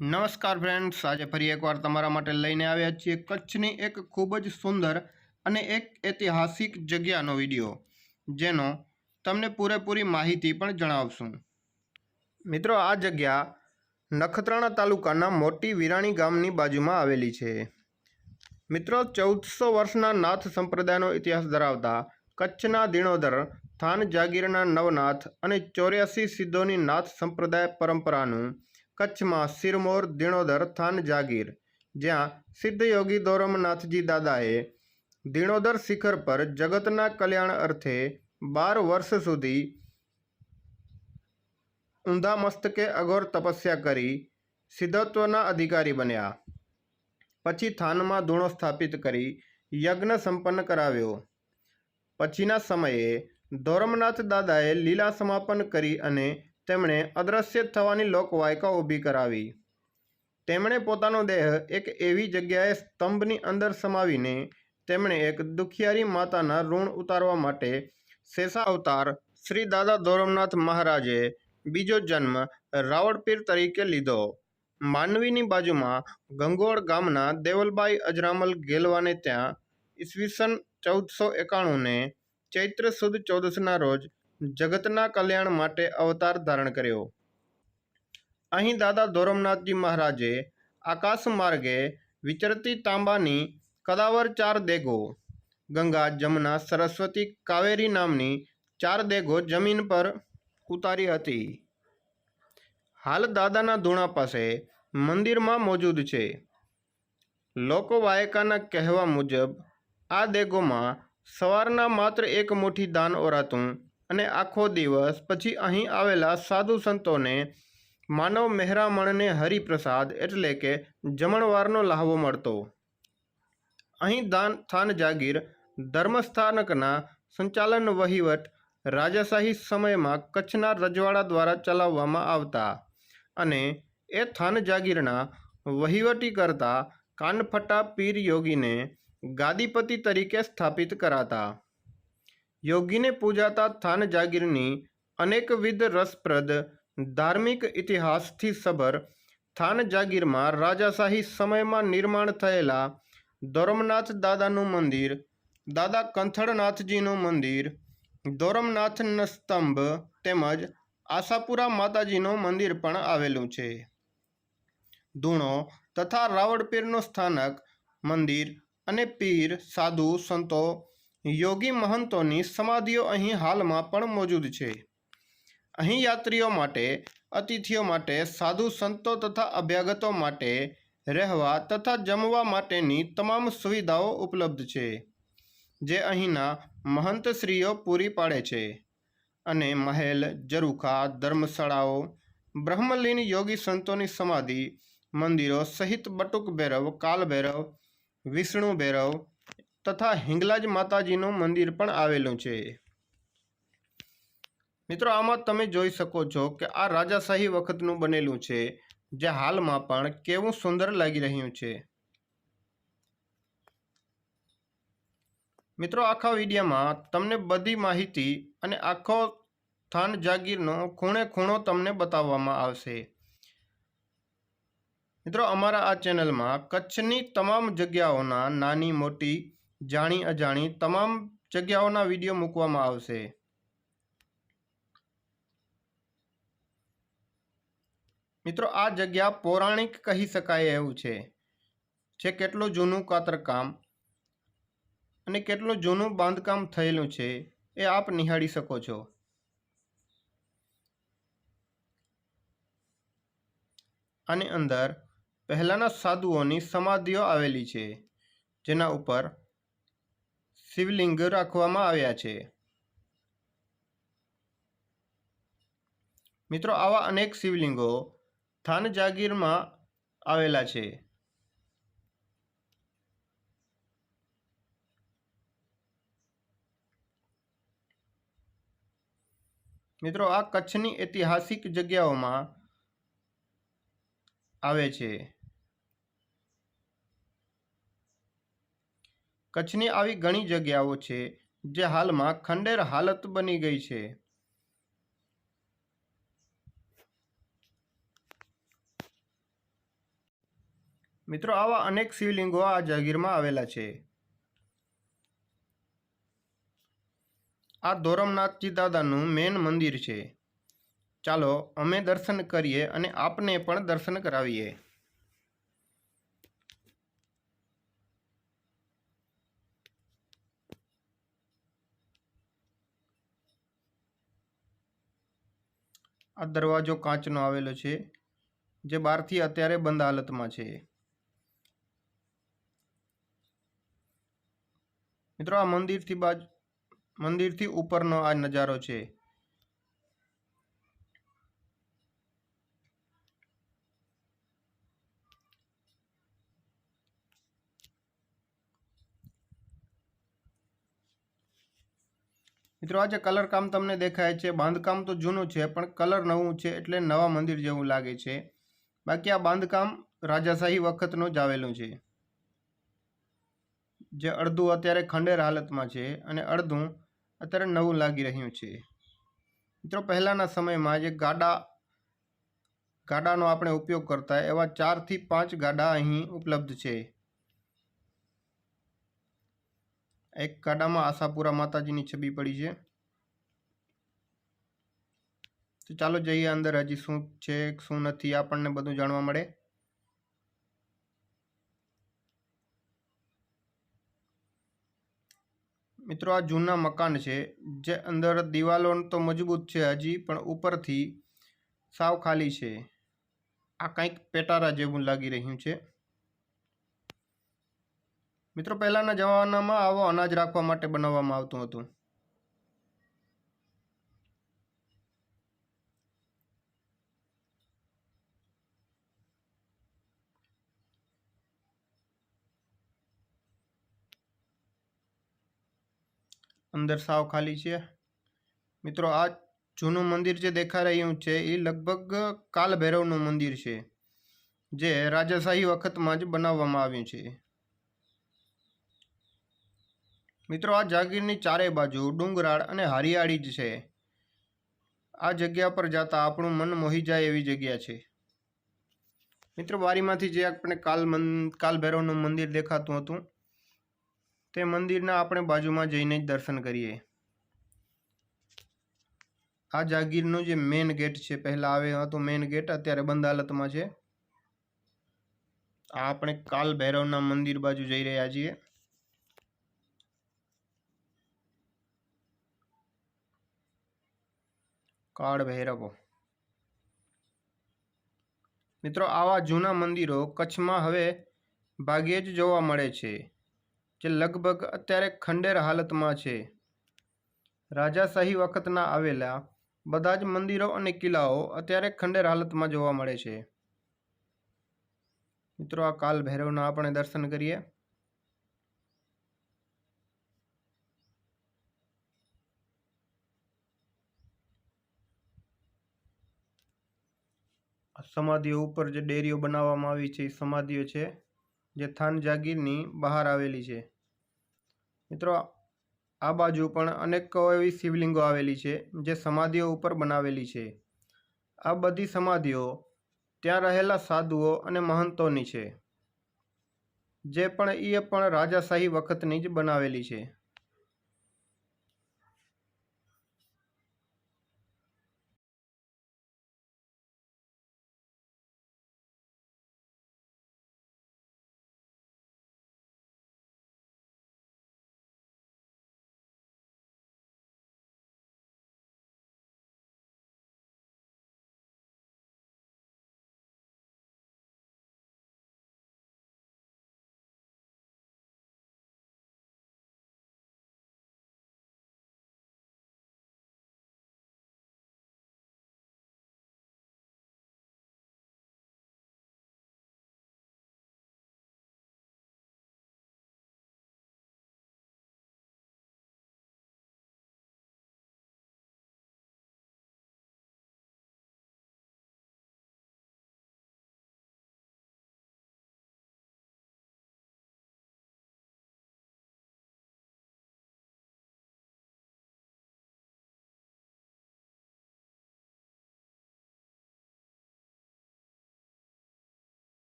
નમસ્કાર ફ્રેન્ડ્સ આજે ફરી એકવાર તમારા માટે લઈને આવ્યા છીએ કચ્છની એક ખૂબ જ સુંદર અને એક ઐતિહાસિક જગ્યાનો વીડિયો, જેનો તમને પૂરેપૂરી માહિતી પણ જણાવશું. મિત્રો, આ જગ્યા નખત્રાણા તાલુકાના મોટી વિરાણી ગામની બાજુમાં આવેલી છે. મિત્રો, ચૌદસો વર્ષના નાથ સંપ્રદાયનો ઇતિહાસ ધરાવતા કચ્છના દિણોદર થાન જાગીરના નવનાથ અને ચોર્યાસી સિદ્ધોની નાથ સંપ્રદાય પરંપરાનું કચ્છમાં સિરમોર, દિણોદર, થાન, જાગીર, જ્યાં સિદ્ધયોગી દોરમનાથજી દાદાએ દિણોદર શિખર પર જગતના કલ્યાણ અર્થે બાર વર્ષ સુધી ઊંધા મસ્તકે અઘોર તપસ્યા કરી સિદ્ધત્વના અધિકારી બન્યા. પછી થાનમાં ધૂણો સ્થાપિત કરી યજ્ઞ સંપન્ન કરાવ્યો. પછીના સમયે ધોરમનાથ દાદાએ લીલા સમાપન કરી અને તેમણે અદૃશ્ય થવાની લોકવાયકા ઊભી કરાવી. તેમણે પોતાનો દેહ એક એવી જગ્યાએ સ્તંભની અંદર સમાવીને તેમણે એક દુખિયારી માતાના ઋણ ઉતારવા માટે શેષા અવતાર શ્રી દાદા ધોરમનાથ મહારાજે બીજો જન્મ રાવળપીર તરીકે લીધો. માનવીની બાજુમાં ગંગોળ ગામના દેવલબાઈ અજરામલ ગેલવાને ત્યાં ઈસવીસન ચૌદસો એકાણુંને ચૈત્ર સુદ ચૌદસના રોજ જગતના કલ્યાણ માટે અવતાર ધારણ કર્યો. અહીં દાદા ધોરમનાથજી મહારાજે આકાશ માર્ગે વિચરતી તાંબાની કદાવર ચાર દેગો, ગંગા, જમના, સરસ્વતી, કાવેરી નામની ચાર દેગો જમીન પર ઉતારી હતી. હાલ દાદાના ધૂણા પાસે મંદિરમાં મોજૂદ છે. લોકવાયકાના કહેવા મુજબ, આ દેગોમાં સવારના માત્ર એક મુઠ્ઠી દાન ઓરાતું અને આખો દિવસ પછી અહીં આવેલા સાધુ સંતોને માનવ મહેરામણને હરિપ્રસાદ એટલે કે જમણવારનો લહાવો મળતો. અહીં દાન થાન જાગીર ધર્મસ્થાનકના સંચાલન વહીવટ રાજાશાહી સમયમાં કચ્છના રજવાડા દ્વારા ચલાવવામાં આવતા અને એ થાન જાગીરના વહીવટી કરતા કાનફટા પીર યોગીને ગાદીપતિ તરીકે સ્થાપિત કરાતા. યોગીને પૂજાતા થાન જાગીરની અનેકવિધ રસપ્રદ ધાર્મિક ઇતિહાસથી સભર થાન જાગીરમાં રાજાશાહી સમયમાં નિર્માણ થયેલા દોરમનાથ દાદાનું મંદિર, દાદા કંથળનાથજીનું મંદિર દોરમનાથન સ્તંભ તેમજ આશાપુરા માતાજીનું મંદિર પણ આવેલું છે. ધૂણો તથા રાવળપીરનું સ્થાનક મંદિર અને પીર, સાધુ, સંતો યોગી મહંતોની સમાધિઓ અહીં હાલમાં પણ મોજૂદ છે. અહીં યાત્રીઓ માટે, અતિથિઓ માટે, સાધુ સંતો તથા અભ્યાગતો માટે રહેવા તથા જમવા માટેની તમામ સુવિધાઓ ઉપલબ્ધ છે, જે અહીંના મહંતશ્રીઓ પૂરી પાડે છે. અને મહેલ, ઝરૂખા, ધર્મશાળાઓ, બ્રહ્મલીન યોગી સંતોની સમાધિ, મંદિરો સહિત બટુક ભૈરવ, કાલ ભૈરવ, વિષ્ણુ ભૈરવ તથા હિંગલાજ માતાજીનું મંદિર પણ આવેલું છે. મિત્રો, આમાં તમે જોઈ શકો છો કે આ રાજાશાહી વખતનું બનેલું છે, જે હાલમાં પણ કેવું સુંદર લાગી રહ્યું છે. મિત્રો, આખા વિડીયોમાં તમને બધી માહિતી અને આખો થાન જાગીરનો ખૂણે ખૂણો તમને બતાવવામાં આવશે. મિત્રો, અમારા આ ચેનલમાં કચ્છની તમામ જગ્યાઓના નાની મોટી જાણી અજાણી તમામ જગ્યાઓના વીડિયો મૂકવામાં આવશે. મિત્રો, આ જગ્યા પૌરાણિક કહી શકાય એવું છે. જે કેટલું જૂનું કાતરકામ અને કેટલું જૂનું બાંધકામ થયેલું છે એ આપ નિહાળી શકો છો. આની અંદર પહેલાંના સાધુઓની સમાધિઓ આવેલી છે, જેના ઉપર શિવલિંગ રાખવામાં આવ્યા છે. મિત્રો, આવા અનેક શિવલિંગો થાન જાગીરમાં આવેલા છે. મિત્રો, આ કચ્છની ઐતિહાસિક જગ્યાઓમાં આવે છે. કચ્છની આવી ઘણી જગ્યાઓ છે જે હાલમાં ખંડેર હાલત બની ગઈ છે. મિત્રો, આવા અનેક શિવલિંગો આ જાગીરમાં આવેલા છે. આ ધોરમનાથજી દાદાનું મેન મંદિર છે. ચાલો, અમે દર્શન કરીએ અને આપને પણ દર્શન કરાવીએ. આ દરવાજો કાચનો આવેલો છે, જે બહારથી અત્યારે બંધ હાલતમાં છે. મિત્રો, આ મંદિરથી બાજુ, મંદિરથી ઉપરનો આ નજારો છે. મિત્રો આ જે કલર તમને દેખાય છે. બાંધકામ તો જૂનું છે, પણ કલર નવું છે એટલે નવા મંદિર જેવું લાગે છે. બાકી આ બાંધકામ રાજાશાહી વખતનું જ આવેલું છે. જે અડધું અત્યારે ખંડેર હાલતમાં છે અને અડધું અત્યારે નવું લાગી રહ્યું છે. મિત્રો, પહેલાંના સમયમાં જે ગાડા, ગાડાનો આપણે ઉપયોગ કરતા એવા ચારથી પાંચ ગાડા અહીં ઉપલબ્ધ છે. એક ગાડામાં આશાપુરા માતાજીની છબી પડી છે. તો ચાલો જઈએ અંદર, હજી શું છે, શું નથી, આપણને બધું જાણવા મળે. મિત્રો, આ જૂના મકાન છે, જે અંદર દિવાલો તો મજબૂત છે હજી, પણ ઉપરથી સાવ ખાલી છે. આ કંઈક પેટારા જેવું લાગી રહ્યું છે. મિત્રો, પહેલાંના જમાનામાં આવો અનાજ રાખવા માટે બનાવવામાં આવતું હતું. અંદર સાવ ખાલી છે. મિત્રો, આ જૂનું મંદિર જે દેખાઈ રહ્યું છે, એ લગભગ કાલ ભૈરવનું મંદિર છે, જે રાજાશાહી વખતમાં જ બનાવવામાં આવ્યું છે. મિત્રો, આ જાગીરની ચારે બાજુ ડુંગરાળ અને હરિયાળી જ છે. આ જગ્યા પર જતા આપણું મન મોહી જાય એવી જગ્યા છે. મિત્રો વારીમાંથી જે આપણે કાલ મન, કાલ ભૈરવનું મંદિર દેખાતું હતું, તે મંદિરના આપણે બાજુમાં જઈને જ દર્શન કરીએ. આ જાગીરનો જે મેન ગેટ છે, પહેલાં આવે હતો મેન ગેટ, અત્યારે બંધ હાલતમાં છે. આ આપણે કાલ ભૈરવના મંદિર બાજુ જઈ રહ્યા છીએ. કાળ ભૈરવો. મિત્રો, આવા જૂના મંદિરો કચ્છમાં હવે ભાગ્યે જ જોવા મળે છે, જે લગભગ અત્યારે ખંડેર હાલતમાં છે. રાજાશાહી વખતના આવેલા બધા જ મંદિરો અને કિલ્લાઓ અત્યારે ખંડેર હાલતમાં જોવા મળે છે. મિત્રો, આ કાલ ભૈરવના આપણે દર્શન કરીએ. સમાધિઓ ઉપર જે ડેરીઓ બનાવવામાં આવી છે, એ સમાધિઓ છે, જે થાન જાગીરની બહાર આવેલી છે. મિત્રો, આ બાજુ પણ અનેક એવી શિવલિંગો આવેલી છે, જે સમાધિઓ ઉપર બનાવેલી છે. આ બધી સમાધિઓ ત્યાં રહેલા સાધુઓ અને મહંતોની છે, જે પણ એ પણ રાજાશાહી વખતની જ બનાવેલી છે.